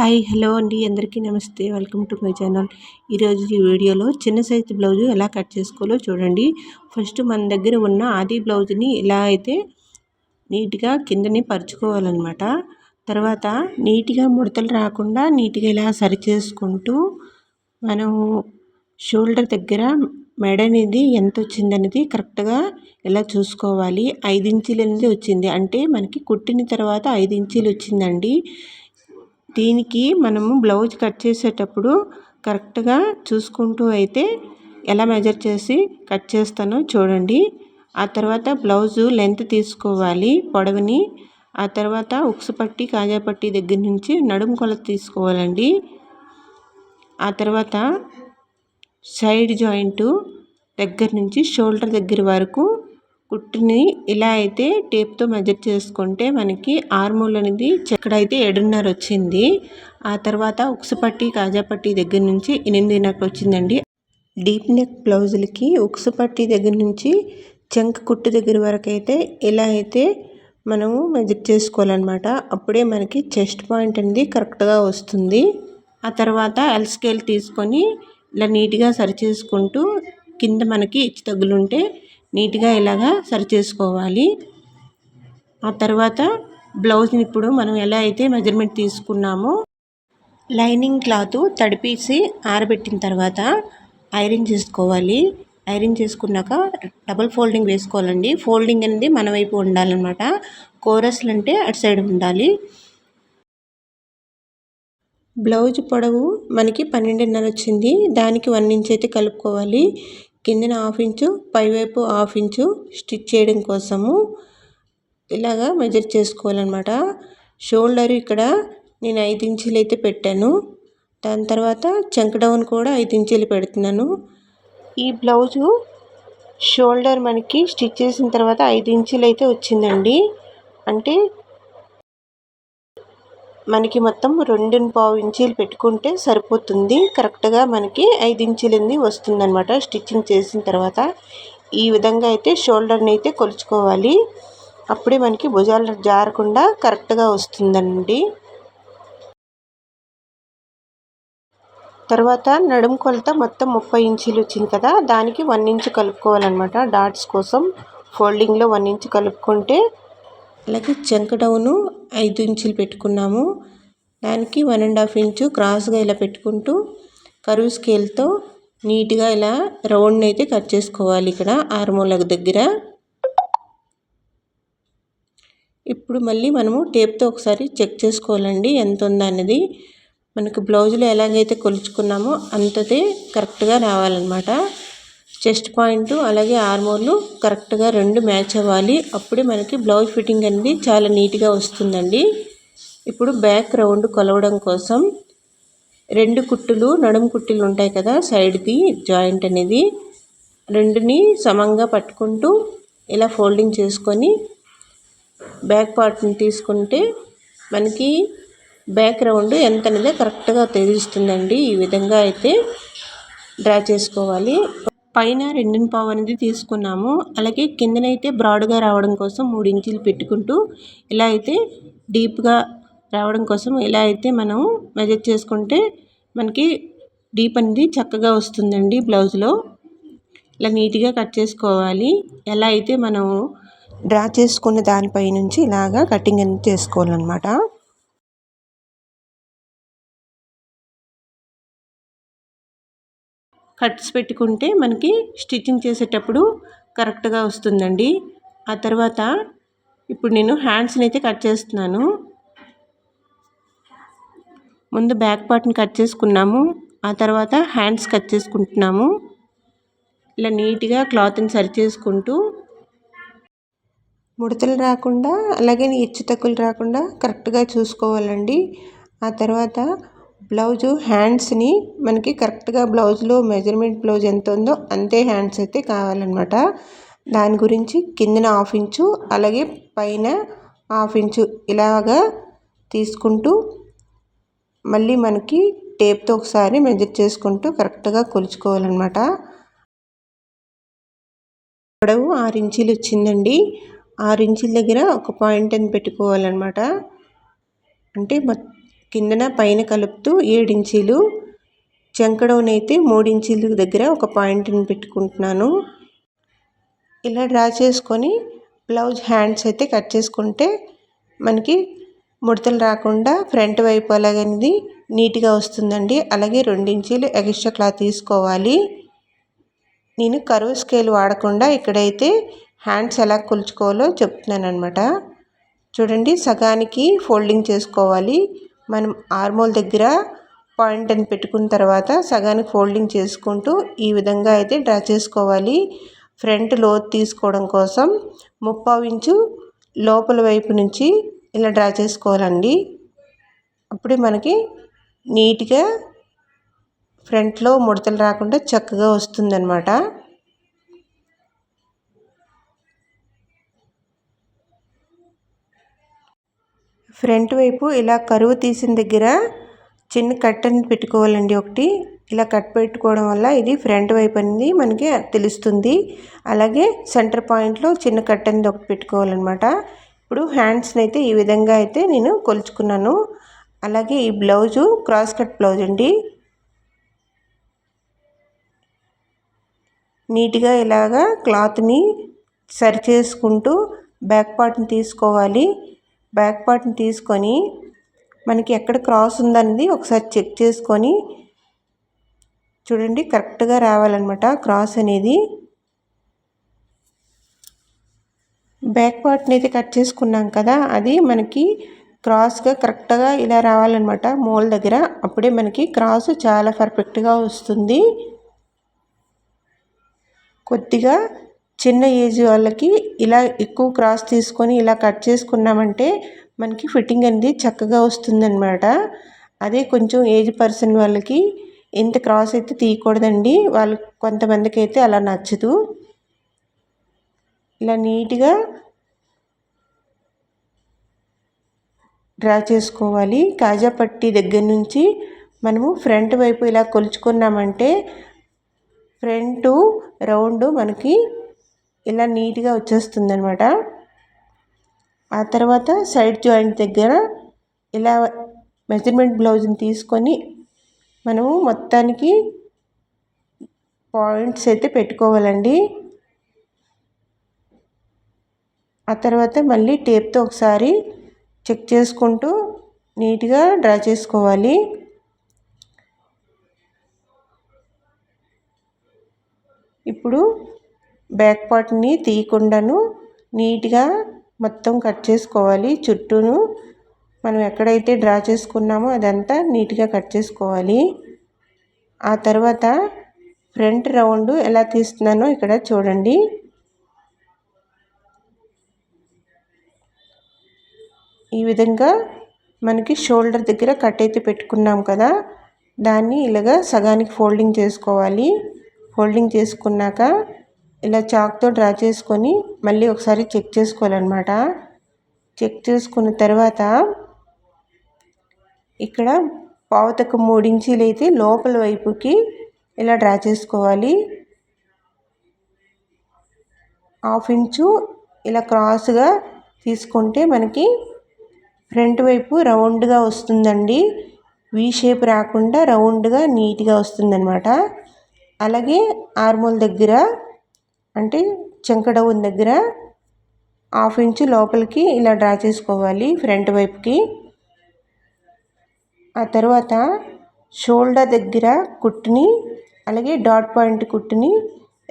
Hi hello అండి. అందరికీ నమస్తే. Welcome to my channel. ఈరోజు ఈ వీడియోలో చిన్న సైజు బ్లౌజు ఎలా కట్ చేసుకోవాలో చూడండి. ఫస్ట్ మన దగ్గర ఉన్న ఆది బ్లౌజ్ని ఎలా అయితే నీట్గా కిందని పరుచుకోవాలన్నమాట. తర్వాత నీట్గా ముడతలు రాకుండా నీట్గా ఇలా సరి చేసుకుంటూ మనం షోల్డర్ దగ్గర మెడ అనేది ఎంత వచ్చిందనేది కరెక్ట్గా ఎలా చూసుకోవాలి. ఐదు ఇంచులు అనేది వచ్చింది. అంటే మనకి కుట్టిన తర్వాత ఐదు ఇంచులు వచ్చిందండి. దీనికి మనము బ్లౌజ్ కట్ చేసేటప్పుడు కరెక్ట్గా చూసుకుంటూ అయితే ఎలా మెజర్ చేసి కట్ చేస్తానో చూడండి. ఆ తర్వాత బ్లౌజు లెంత్ తీసుకోవాలి పొడవుని. ఆ తర్వాత ఉక్సు పట్టి కాజాపట్టి దగ్గర నుంచి నడుము కొలత తీసుకోవాలండి. ఆ తర్వాత సైడ్ జాయింటు దగ్గర నుంచి షోల్డర్ దగ్గర వరకు కుట్టుని ఇలా అయితే టేప్తో మెజర్ చేసుకుంటే మనకి ఆర్మూల్ అనేది ఎక్కడైతే ఏడున్నర వచ్చింది. ఆ తర్వాత ఉక్సు పట్టి కాజా పట్టి దగ్గర నుంచి ఎనిమిదిన్నర వచ్చిందండి. డీప్ నెక్ బ్లౌజులకి ఉక్సు పట్టి దగ్గర నుంచి చెంక కుట్టు దగ్గర వరకు అయితే ఇలా అయితే మనము మెజర్ చేసుకోవాలన్నమాట. అప్పుడే మనకి చెస్ట్ పాయింట్ అనేది కరెక్ట్గా వస్తుంది. ఆ తర్వాత ఎల్ స్కేల్ తీసుకొని ఇలా నీట్గా సరి చేసుకుంటూ కింద మనకి ఇచ్చి తగులుంటే నీట్గా ఇలాగా సరి చేసుకోవాలి. ఆ తర్వాత బ్లౌజ్ని ఇప్పుడు మనం ఎలా అయితే మెజర్మెంట్ తీసుకున్నామో లైనింగ్ క్లాత్ తడిపేసి ఆరబెట్టిన తర్వాత ఐరన్ చేసుకోవాలి. ఐరన్ చేసుకున్నాక డబల్ ఫోల్డింగ్ వేసుకోవాలండి. ఫోల్డింగ్ అనేది మన వైపు ఉండాలన్నమాట. కోరస్లు అంటే అటు సైడ్ ఉండాలి. బ్లౌజ్ పొడవు మనకి పన్నెండున్నర వచ్చింది. దానికి వన్ ఇంచ్ అయితే కలుపుకోవాలి. కిందన హాఫ్ ఇంచు పైవైపు హాఫ్ ఇంచు స్టిచ్ చేయడం కోసము ఇలాగా మెజర్ చేసుకోవాలన్నమాట. షోల్డర్ ఇక్కడ నేను ఐదు ఇంచులు అయితే పెట్టాను. దాని తర్వాత చంక్ డౌన్ కూడా ఐదు ఇంచులు పెడుతున్నాను. ఈ బ్లౌజు షోల్డర్ మనకి స్టిచ్ చేసిన తర్వాత ఐదు ఇంచులు అయితే వచ్చిందండి. అంటే మనకి మొత్తం రెండు పావు ఇంచీలు పెట్టుకుంటే సరిపోతుంది. కరెక్ట్గా మనకి ఐదు ఇంచులది వస్తుందన్నమాట. స్టిచ్చింగ్ చేసిన తర్వాత ఈ విధంగా అయితే షోల్డర్ని అయితే కొలుచుకోవాలి. అప్పుడే మనకి భుజాలు జారకుండా కరెక్ట్గా వస్తుందండి. తర్వాత నడుము కొలత మొత్తం ముప్పై ఇంచీలు వచ్చింది కదా దానికి వన్ ఇంచ్ కలుపుకోవాలన్నమాట. డాట్స్ కోసం ఫోల్డింగ్లో వన్ ఇంచ్ కలుపుకుంటే అలాగే చెంక డౌను ఐదు ఇంచులు పెట్టుకున్నాము. దానికి వన్ అండ్ హాఫ్ ఇంచు క్రాస్గా ఇలా పెట్టుకుంటూ కరువు స్కేల్తో నీట్గా ఇలా రౌండ్ అయితే కట్ చేసుకోవాలి ఇక్కడ ఆరుమూలకు దగ్గర. ఇప్పుడు మళ్ళీ మనము టేప్తో ఒకసారి చెక్ చేసుకోవాలండి ఎంత ఉందా మనకు బ్లౌజులు ఎలాగైతే కొలుచుకున్నామో అంతదే కరెక్ట్గా రావాలన్నమాట. చెస్ట్ పాయింట్ అలాగే ఆర్మోర్లు కరెక్ట్గా రెండు మ్యాచ్ అవ్వాలి. అప్పుడే మనకి బ్లౌజ్ ఫిట్టింగ్ అనేది చాలా నీట్గా వస్తుందండి. ఇప్పుడు బ్యాక్ రౌండ్ కొలవడం కోసం రెండు కుట్టులు నడుము కుట్టులు ఉంటాయి కదా సైడ్ది జాయింట్ అనేది. రెండుని సమంగా పట్టుకుంటూ ఇలా ఫోల్డింగ్ చేసుకొని బ్యాక్ పార్ట్ని తీసుకుంటే మనకి బ్యాక్ రౌండ్ ఎంత అనేది కరెక్ట్గా తెలుస్తుందండి. ఈ విధంగా అయితే డ్రా చేసుకోవాలి. పైన రెండుని పావు అనేది తీసుకున్నాము. అలాగే కిందనైతే బ్రాడ్గా రావడం కోసం మూడు ఇంచులు పెట్టుకుంటూ ఇలా అయితే డీప్గా రావడం కోసం ఇలా అయితే మనం మెజర్ చేసుకుంటే మనకి డీప్ అనేది చక్కగా వస్తుందండి బ్లౌజ్లో. ఇలా నీట్గా కట్ చేసుకోవాలి. ఎలా అయితే మనం డ్రా చేసుకున్న దానిపై నుంచి ఇలాగా కటింగ్ అనేది చేసుకోవాలన్నమాట. కట్స్ పెట్టుకుంటే మనకి స్టిచ్చింగ్ చేసేటప్పుడు కరెక్ట్గా వస్తుందండి. ఆ తర్వాత ఇప్పుడు నేను హ్యాండ్స్ని అయితే కట్ చేస్తున్నాను. ముందు బ్యాక్ పార్ట్ని కట్ చేసుకున్నాము. ఆ తర్వాత హ్యాండ్స్ కట్ చేసుకుంటున్నాము. ఇలా నీట్గా క్లాత్ని సరి చేసుకుంటూ ముడతలు రాకుండా అలాగే హెచ్చు తక్కువలు రాకుండా కరెక్ట్గా చూసుకోవాలండి. ఆ తర్వాత బ్లౌజు హ్యాండ్స్ని మనకి కరెక్ట్గా బ్లౌజ్లో మెజర్మెంట్ బ్లౌజ్ ఎంత ఉందో అంతే హ్యాండ్స్ అయితే కావాలన్నమాట. దాని గురించి కిందన హాఫ్ ఇంచు అలాగే పైన హాఫ్ ఇంచు ఇలాగా తీసుకుంటూ మళ్ళీ మనకి టేప్తో ఒకసారి మెజర్ చేసుకుంటూ కరెక్ట్గా కొలుచుకోవాలన్నమాట. పొడవు ఆరు ఇంచీలు వచ్చిందండి. ఆరు ఇంచుల దగ్గర ఒక పాయింట్ అని పెట్టుకోవాలన్నమాట. అంటే మొత్తం కిందన పైన కలుపుతూ ఏడించీలు చెంకడోనైతే మూడించీలు దగ్గర ఒక పాయింట్ని పెట్టుకుంటున్నాను. ఇలా డ్రా చేసుకొని బ్లౌజ్ హ్యాండ్స్ అయితే కట్ చేసుకుంటే మనకి ముడతలు రాకుండా ఫ్రంట్ వైపు అలాగనేది నీట్గా వస్తుందండి. అలాగే రెండించీలు ఎక్స్ట్రా క్లాత్ తీసుకోవాలి. నేను కరువు స్కేల్ వాడకుండా ఇక్కడైతే హ్యాండ్స్ ఎలా కొలుచుకోవాలో చెప్తున్నాను అనమాట చూడండి సగానికి ఫోల్డింగ్ చేసుకోవాలి. మనం ఆర్మోల్ దగ్గర పాయింట్ అని పెట్టుకున్న తర్వాత సగానికి ఫోల్డింగ్ చేసుకుంటూ ఈ విధంగా అయితే డ్రా చేసుకోవాలి. ఫ్రంట్ లోతు తీసుకోవడం కోసం ముప్పావు ఇంచు లోపల వైపు నుంచి ఇలా డ్రా చేసుకోవాలండి. అప్పుడే మనకి నీట్గా ఫ్రంట్లో ముడతలు రాకుండా చక్కగా వస్తుందన్నమాట. ఫ్రంట్ వైపు ఇలా కరువు తీసిన దగ్గర చిన్న కట్ అనేది పెట్టుకోవాలండి ఒకటి. ఇలా కట్ పెట్టుకోవడం వల్ల ఇది ఫ్రంట్ వైపు అనేది మనకి తెలుస్తుంది. అలాగే సెంటర్ పాయింట్లో చిన్న కట్ అనేది ఒకటి పెట్టుకోవాలన్నమాట. ఇప్పుడు హ్యాండ్స్ని అయితే ఈ విధంగా అయితే నేను కొలుచుకున్నాను. అలాగే ఈ బ్లౌజు క్రాస్ కట్ బ్లౌజ్ అండి. నీట్గా ఇలాగా క్లాత్ని సరి చేసుకుంటూ బ్యాక్ పార్ట్ని తీసుకోవాలి. బ్యాక్ పార్ట్ని తీసుకొని మనకి ఎక్కడ క్రాస్ ఉందనేది ఒకసారి చెక్ చేసుకొని చూడండి కరెక్ట్గా రావాలన్నమాట క్రాస్ అనేది. బ్యాక్ పార్ట్ని అయితే కట్ చేసుకున్నాం కదా అది మనకి క్రాస్గా కరెక్ట్గా ఇలా రావాలన్నమాట మోల్ దగ్గర. అప్పుడే మనకి క్రాస్ చాలా పర్ఫెక్ట్గా వస్తుంది. కొద్దిగా చిన్న ఏజ్ వాళ్ళకి ఇలా ఎక్కువ క్రాస్ తీసుకొని ఇలా కట్ చేసుకున్నామంటే మనకి ఫిట్టింగ్ అనేది చక్కగా వస్తుందన్నమాట. అదే కొంచెం ఏజ్ పర్సన్ వాళ్ళకి ఎంత క్రాస్ అయితే తీయకూడదండి. వాళ్ళు కొంతమందికి అయితే అలా నచ్చదు. ఇలా నీట్గా డ్రా చేసుకోవాలి. కాజా పట్టి దగ్గర నుంచి మనము ఫ్రంట్ వైపు ఇలా కొలుచుకున్నామంటే ఫ్రంట్ రౌండ్ మనకి ఇలా నీట్గా వచ్చేస్తుంది అనమాట ఆ తర్వాత సైడ్ జాయింట్ దగ్గర ఇలా మెజర్మెంట్ బ్లౌజ్ని తీసుకొని మనము మొత్తానికి పాయింట్స్ అయితే పెట్టుకోవాలండి. ఆ తర్వాత మళ్ళీ టేప్తో ఒకసారి చెక్ చేసుకుంటూ నీట్గా డ్రా చేసుకోవాలి. ఇప్పుడు బ్యాక్ పార్ట్ని తీయకుండాను నీట్గా మొత్తం కట్ చేసుకోవాలి. చుట్టూను మనం ఎక్కడైతే డ్రా చేసుకున్నామో అదంతా నీట్గా కట్ చేసుకోవాలి. ఆ తర్వాత ఫ్రంట్ రౌండ్ ఎలా తీస్తున్నానో ఇక్కడ చూడండి. ఈ విధంగా మనకి షోల్డర్ దగ్గర కట్ అయితే పెట్టుకున్నాం కదా దాన్ని ఇలాగా సగానికి ఫోల్డింగ్ చేసుకోవాలి. ఫోల్డింగ్ చేసుకున్నాక ఇలా చాక్తో డ్రా చేసుకొని మళ్ళీ ఒకసారి చెక్ చేసుకోవాలన్నమాట. చెక్ చేసుకున్న తర్వాత ఇక్కడ పావుతకు మూడించీలు అయితే లోపల వైపుకి ఇలా డ్రా చేసుకోవాలి. హాఫ్ ఇంచు ఇలా క్రాస్గా తీసుకుంటే మనకి ఫ్రంట్ వైపు రౌండ్గా వస్తుందండి. వీ షేప్ రాకుండా రౌండ్గా నీట్గా వస్తుందన్నమాట. అలాగే ఆర్మోల్ దగ్గర అంటే చంకడౌన్ దగ్గర హాఫ్ ఇంచు లోపలికి ఇలా డ్రా చేసుకోవాలి ఫ్రంట్ వైపుకి. ఆ తర్వాత షోల్డర్ దగ్గర కుట్టుని అలాగే డాట్ పాయింట్ కుట్టుని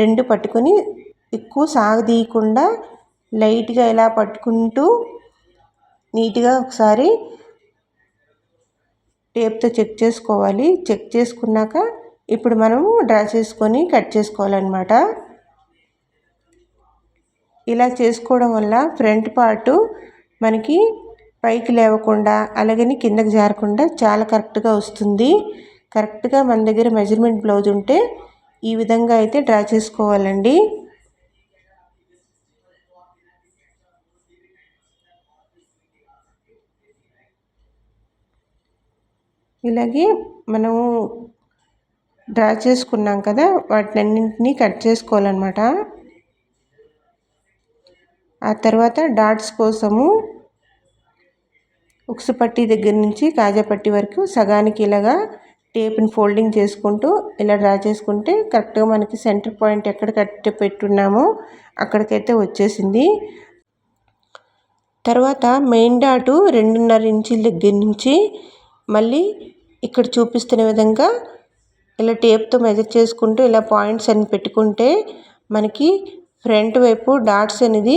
రెండు పట్టుకొని ఎక్కువ సాగదీయకుండా లైట్గా ఇలా పట్టుకుంటూ నీట్గా ఒకసారి టేప్తో చెక్ చేసుకోవాలి. చెక్ చేసుకున్నాక ఇప్పుడు మనము డ్రా చేసుకొని కట్ చేసుకోవాలన్నమాట. ఇలా చేసుకోవడం వల్ల ఫ్రంట్ పార్టు మనకి పైకి లేవకుండా అలాగని కిందకి జారకుండా చాలా కరెక్ట్గా వస్తుంది. కరెక్ట్గా మన దగ్గర మెజర్మెంట్ బ్లౌజ్ ఉంటే ఈ విధంగా అయితే డ్రా చేసుకోవాలండి. ఇలాగే మనము డ్రా చేసుకున్నాం కదా వాటినన్నింటినీ కట్ చేసుకోవాలన్నమాట. ఆ తర్వాత డాట్స్ కోసము ఉక్సు పట్టి దగ్గర నుంచి కాజా పట్టి వరకు సగానికి ఇలాగా టేప్ని ఫోల్డింగ్ చేసుకుంటూ ఇలా డ్రా చేసుకుంటే కరెక్ట్గా మనకి సెంటర్ పాయింట్ ఎక్కడ కట్ పెట్టున్నామో అక్కడికైతే వచ్చేసింది. తర్వాత మెయిన్ డాటు రెండున్నర ఇంచుల దగ్గర నుంచి మళ్ళీ ఇక్కడ చూపిస్తున్న విధంగా ఇలా టేప్తో మెజర్ చేసుకుంటూ ఇలా పాయింట్స్ అని పెట్టుకుంటే మనకి ఫ్రంట్ వైపు డాట్స్ అనేది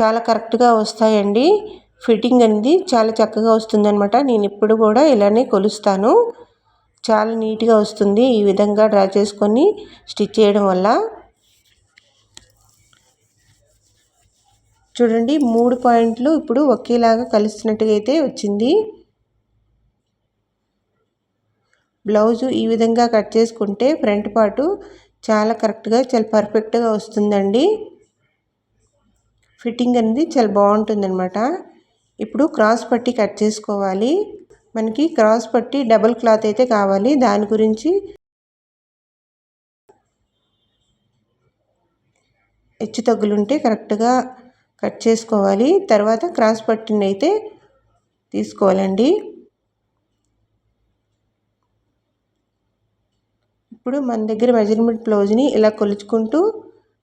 చాలా కరెక్ట్గా వస్తాయండి. ఫిట్టింగ్ అనేది చాలా చక్కగా వస్తుందన్నమాట. నేను ఇప్పుడు కూడా ఇలానే కొలుస్తాను. చాలా నీట్గా వస్తుంది. ఈ విధంగా డ్రా చేసుకొని స్టిచ్ చేయడం వల్ల. చూడండి మూడు పాయింట్లు ఇప్పుడు ఒకేలాగా కలుస్తున్నట్టుగా అయితే వచ్చింది. బ్లౌజు ఈ విధంగా కట్ చేసుకుంటే ఫ్రంట్ పార్టు చాలా కరెక్ట్గా చాలా పర్ఫెక్ట్గా వస్తుందండి. ఫిట్టింగ్ అనేది చాలా బాగుంటుందన్నమాట. ఇప్పుడు క్రాస్ పట్టి కట్ చేసుకోవాలి. మనకి క్రాస్ పట్టి డబల్ క్లాత్ అయితే కావాలి. దాని గురించి హెచ్చు తగ్గులుంటే కరెక్ట్గా కట్ చేసుకోవాలి. తర్వాత క్రాస్ పట్టిని అయితే తీసుకోవాలండి. ఇప్పుడు మన దగ్గర మెజర్మెంట్ బ్లౌజ్ని ఇలా కొలుచుకుంటూ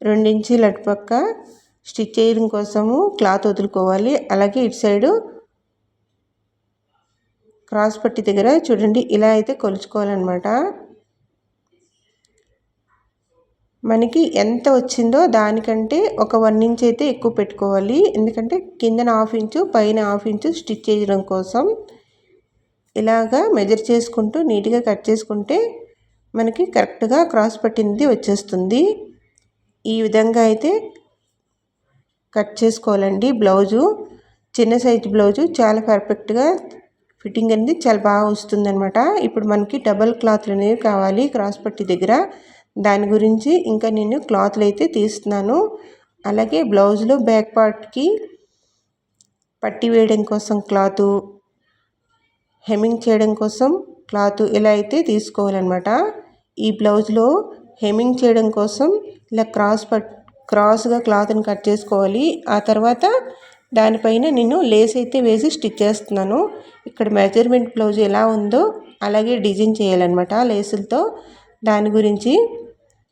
రెండించీలు అటుపక్క స్టిచ్ చేయడం కోసము క్లాత్ వదులుకోవాలి. అలాగే ఇటు సైడు క్రాస్ పట్టి దగ్గర చూడండి ఇలా అయితే కొలుచుకోవాలన్నమాట. మనకి ఎంత వచ్చిందో దానికంటే ఒక వన్ ఇంచ్ అయితే ఎక్కువ పెట్టుకోవాలి. ఎందుకంటే కిందన హాఫ్ ఇంచు పైన హాఫ్ ఇంచు స్టిచ్ చేయడం కోసం ఇలాగా మెజర్ చేసుకుంటూ నీట్గా కట్ చేసుకుంటే మనకి కరెక్ట్గా క్రాస్ పట్టింది వచ్చేస్తుంది. ఈ విధంగా అయితే కట్ చేసుకోవాలండి. బ్లౌజు చిన్న సైజు బ్లౌజు చాలా పర్ఫెక్ట్గా ఫిట్టింగ్ అనేది చాలా బాగా వస్తుందన్నమాట. ఇప్పుడు మనకి డబల్ క్లాత్లు అనేవి కావాలి క్రాస్ పట్టి దగ్గర. దాని గురించి ఇంకా నేను క్లాత్లు అయితే తీస్తున్నాను. అలాగే బ్లౌజ్లో బ్యాక్ పార్ట్కి పట్టి వేయడం కోసం క్లాతు హెమ్మింగ్ చేయడం కోసం క్లాత్ ఇలా అయితే తీసుకోవాలన్నమాట. ఈ బ్లౌజ్లో హెమ్మింగ్ చేయడం కోసం ఇలా క్రాస్ పట్ క్రాస్గా క్లాత్ని కట్ చేసుకోవాలి. ఆ తర్వాత దానిపైన నేను లేస్ అయితే వేసి స్టిచ్ చేస్తున్నాను. ఇక్కడ మెజర్మెంట్ బ్లౌజ్ ఎలా ఉందో అలాగే డిజైన్ చేయాలన్నమాట లేసులతో. దాని గురించి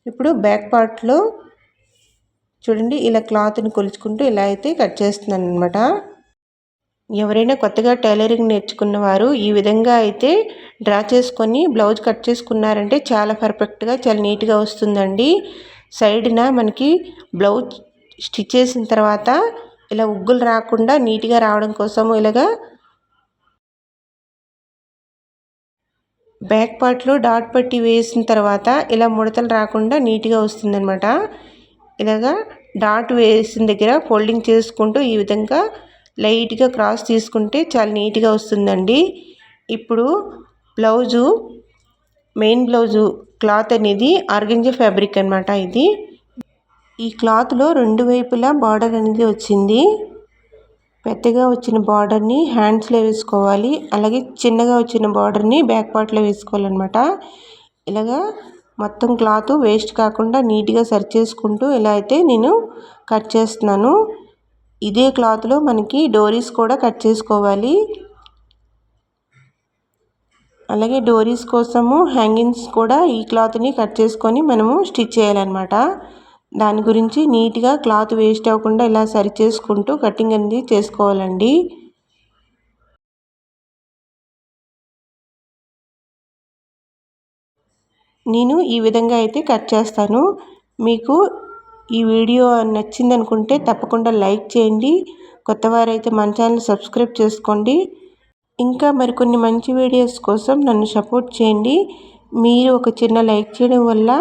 ఇప్పుడు బ్యాక్ పార్ట్లో చూడండి ఇలా క్లాత్ని కొలుచుకుంటూ ఇలా అయితే కట్ చేస్తున్నాను అనమాట ఎవరైనా కొత్తగా టైలరింగ్ నేర్చుకున్న వారు ఈ విధంగా అయితే డ్రా చేసుకొని బ్లౌజ్ కట్ చేసుకున్నారంటే చాలా పర్ఫెక్ట్గా చాలా నీట్గా వస్తుందండి. సైడ్న మనకి బ్లౌజ్ స్టిచ్ చేసిన తర్వాత ఇలా ఉగ్గులు రాకుండా నీట్గా రావడం కోసము ఇలాగా బ్యాక్ పార్ట్లో డాట్ పట్టి వేసిన తర్వాత ఇలా ముడతలు రాకుండా నీట్గా వస్తుందనమాట ఇలాగా డాట్ వేసిన దగ్గర ఫోల్డింగ్ చేసుకుంటూ ఈ విధంగా లైట్గా క్రాస్ తీసుకుంటే చాలా నీట్గా వస్తుందండి. ఇప్పుడు బ్లౌజు మెయిన్ బ్లౌజు క్లాత్ అనేది ఆర్గంజా ఫ్యాబ్రిక్ అనమాట ఇది. ఈ క్లాత్లో రెండు వైపులా బార్డర్ అనేది వచ్చింది. పెద్దగా వచ్చిన బార్డర్ని హ్యాండ్స్లో వేసుకోవాలి. అలాగే చిన్నగా వచ్చిన బార్డర్ని బ్యాక్ పార్ట్లో వేసుకోవాలన్నమాట. ఇలాగా మొత్తం క్లాత్ వేస్ట్ కాకుండా నీట్గా సరి చేసుకుంటూ ఇలా అయితే నేను కట్ చేస్తున్నాను. ఇదే క్లాత్లో మనకి డోరీస్ కూడా కట్ చేసుకోవాలి. అలాగే డోరీస్ కోసము హ్యాంగింగ్స్ కూడా ఈ క్లాత్ని కట్ చేసుకొని మనము స్టిచ్ చేయాలన్నమాట. దాని గురించి నీట్గా క్లాత్ వేస్ట్ అవ్వకుండా ఇలా సరి చేసుకుంటూ కటింగ్ అనేది చేసుకోవాలండి. నేను ఈ విధంగా అయితే కట్ చేస్తాను. మీకు ఈ వీడియో నచ్చిందనుకుంటే తప్పకుండా లైక్ చేయండి. కొత్తవారైతే మన ఛానల్ సబ్స్క్రైబ్ చేసుకోండి. ఇంకా మరికొన్ని మంచి వీడియోస్ కోసం నన్ను సపోర్ట్ చేయండి. మీరు ఒక చిన్న లైక్ చేయడం వల్ల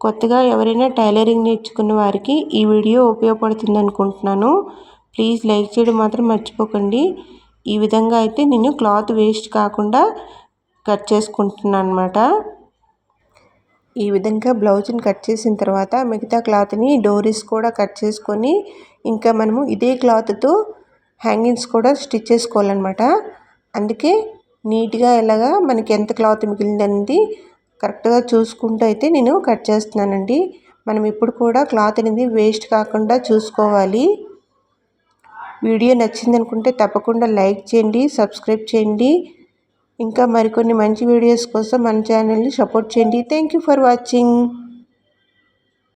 కొత్తగా ఎవరైనా టైలరింగ్ నేర్చుకున్న వారికి ఈ వీడియో ఉపయోగపడుతుంది అనుకుంటున్నాను ప్లీజ్ లైక్ చేయడం మాత్రం మర్చిపోకండి. ఈ విధంగా అయితే నేను క్లాత్ వేస్ట్ కాకుండా కట్ చేసుకుంటున్నాను అనమాట ఈ విధంగా బ్లౌజ్ని కట్ చేసిన తర్వాత మిగతా క్లాత్ని డోరీస్ కూడా కట్ చేసుకొని ఇంకా మనము ఇదే క్లాత్తో హ్యాంగింగ్స్ కూడా స్టిచ్ చేసుకోవాలన్నమాట. అందుకే నీట్గా ఇలాగా మనకి ఎంత క్లాత్ మిగిలిందనేది కరెక్ట్గా చూసుకుంటూ అయితే నేను కట్ చేస్తున్నానండి. మనం ఇప్పుడు కూడా క్లాత్ అనేది వేస్ట్ కాకుండా చూసుకోవాలి. వీడియో నచ్చింది అనుకుంటే తప్పకుండా లైక్ చేయండి సబ్స్క్రైబ్ చేయండి. ఇంకా మరికొన్ని మంచి వీడియోస్ కోసం మన ఛానల్ని సపోర్ట్ చేయండి. Thank you for watching.